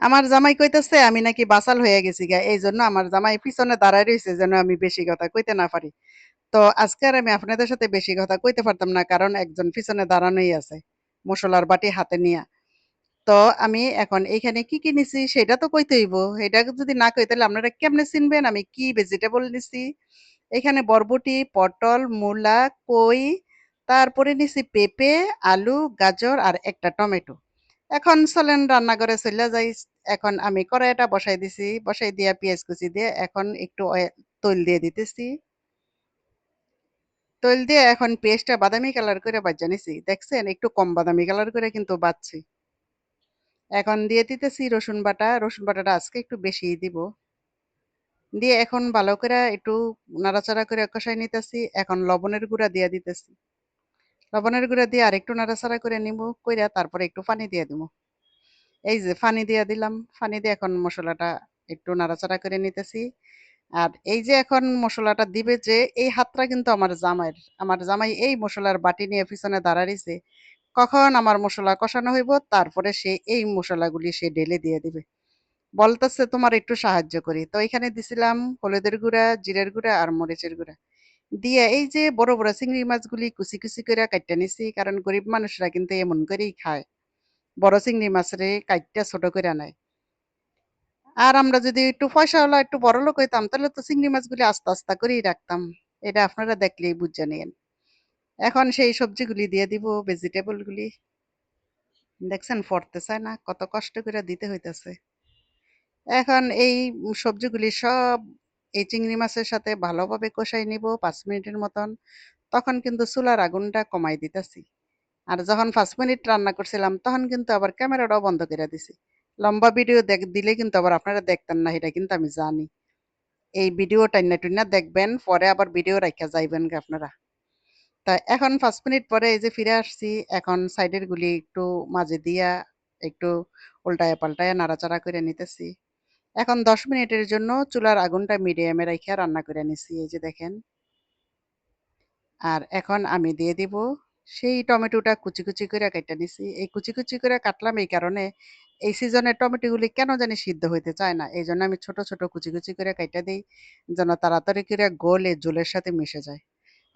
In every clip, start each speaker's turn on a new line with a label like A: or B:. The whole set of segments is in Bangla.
A: আমার জামাই কইতেছে, আমি নাকি বাসাল হয়ে গেছি গা এই জন্য আমার জামাই পিছনে দাঁড়ায় রয়েছে যেন আমি বেশি কথা কইতে না পারি। তো আজকে আর আমি আপনাদের সাথে বেশি কথা কইতে পারতাম না, কারণ একজন পিছনে দাঁড়ানোই আছে, মশলার বাটি হাতে নিয়া। তো আমি এখন এইখানে কি কি নিছি সেটা তো কইতে হইব। এটা যদি না কই, তাহলে আপনারা কেমনে চিনবেন? আমি কি ভেজিটেবল নিছি? এখানে বরবটি, পটল, মূলা, কই, তারপরে নিছি পেঁপে, আলু, গাজর আর একটা টমেটো। এখন চলেন রান্নাঘরে চলে যাই। এখন আমি কড়াইটা বসাই দিছি, বসাই দিয়া পেঁয়াজ কুচি দিয়ে এখন একটু তৈল দিয়ে দিতেছি। তৈল দিয়ে এখন পেঁয়াজটা বাদামি কালার করে বাজ্যা নিছি। দেখছেন, একটু কম বাদামি কালার করে কিন্তু বাজছি। এখন দিয়ে দিতেছি রসুন বাটা, রসুন বাটাটা আজকে একটু বেশি দিব। দিয়ে এখন ভালো করে একটু নাড়াচাড়া করে কষাই নিতেছি। এখন লবণের গুঁড়া দিয়ে দিতেছি। লবণের গুঁড়া দিয়ে আর একটু নাড়াচাড়া করে নিব কইরা তারপরে একটু পানি দিয়ে দিব এই যে পানি দিয়ে দিলাম, পানি দিয়ে এখন মশলাটা একটু নাড়াচাড়া করে নিতেছি। আর এই যে এখন মশলাটা দিবে যে, এই হাতটা কিন্তু আমার জামাইয়ের, আমার জামাই এই মশলার বাটি নিয়ে পিছনে দাঁড়াইছে, কখন আমার মশলা কষানো হইব, তারপরে সে এই মশলাগুলি সে ঢেলে দিয়ে দিবে। বলতেছে তোমার একটু সাহায্য করি। তো এখানে দিছিলাম হলুদের গুঁড়া, জিরের গুঁড়া আর মরিচের গুঁড়া। দিয়ে এই যে বড় বড় চিংড়ি মাছগুলি কুচি কুচি করে কাটতে নিছি, কারণ গরিব মানুষরা কিন্তু এমন করেই খায়। বড় চিংড়ি মাছের কাইটটা ছোট করে নেয়। আর আমরা যদি একটু পয়সাওয়ালা, একটু বড় লোক হইতাম, তাহলে তো চিংড়ি মাছগুলি আস্তে আস্তে করেই রাখতাম। এটা আপনারা দেখলেই বুঝে নিয়েন। এখন সেই সবজিগুলি দিয়ে দিব ভেজিটেবল গুলি দেখছেন ফরতে চায় না, কত কষ্ট করে দিতে হইতেছে। এখন এই সবজিগুলি সব এই চিংড়ি মাছের সাথে ভালোভাবে কষাই নিব পাঁচ মিনিটের মতন। তখন কিন্তু চুলার আগুনটা কমাই দিতেছি। আর যখন পাঁচ মিনিট রান্না করছিলাম, তখন কিন্তু আবার ক্যামেরাটাও বন্ধ করে দিছি। লম্বা ভিডিও দেখ, দিলে কিন্তু আবার আপনারা দেখতেন না, এটা কিন্তু আমি জানি। এই ভিডিও টাইনা টুইনা দেখবেন, পরে আবার ভিডিও রাখা যাইবেন আপনারা। তা এখন পাঁচ মিনিট পরে এই যে ফিরে আসছি, এখন সাইডের গুলি একটু মাঝে দিয়া একটু উল্টায় পাল্টায় নাড়াচাড়া করে নিতেছি। এখন দশ মিনিটের জন্য চুলার আগুনটা মিডিয়ামে রাখিয়া রান্না করে নিছি, এই যে দেখেন। আর এখন আমি দিয়ে দিব সেই টমেটোটা কুচি কুচি করে কেটে নিছি। এই কুচি কুচি করে কাটলাম এই কারণে এই সিজনের টমেটোগুলি কেন জানি সিদ্ধ হইতে চায় না, এই জন্য আমি ছোট ছোট কুচি কুচি করে কেটে দিই, যেন তাড়াতাড়ি করে গোলে জোলের সাথে মিশে যায়।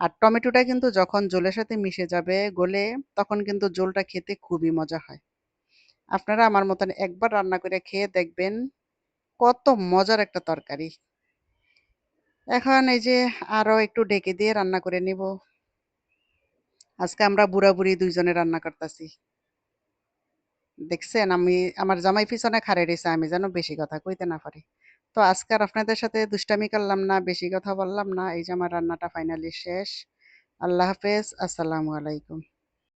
A: আর টমেটোটা কিন্তু যখন জোলের সাথে মিশে যাবে গোলে, তখন কিন্তু জলটা খেতে খুবই মজা হয়। আপনারা আমার মতন একবার রান্না করে খেয়ে দেখবেন কত মজার একটা তরকারি। এখন এই যে আরও একটু ঢেকে দিয়ে রান্না করে নিব। আজকে আমরা বুড়া বুড়ি দুইজনে রান্না করতেছি। দেখছেন আমি, আমার জামাই পিছনে খাড়ে রয়েছে, আমি যেন বেশি কথা কইতে না পারি। তো আজকে আর আপনাদের সাথে দুষ্টামি করলাম না, বেশি কথা বললাম না। এই যে আমার রান্নাটা ফাইনালি শেষ। আল্লাহ হাফেজ, আসসালামু আলাইকুম।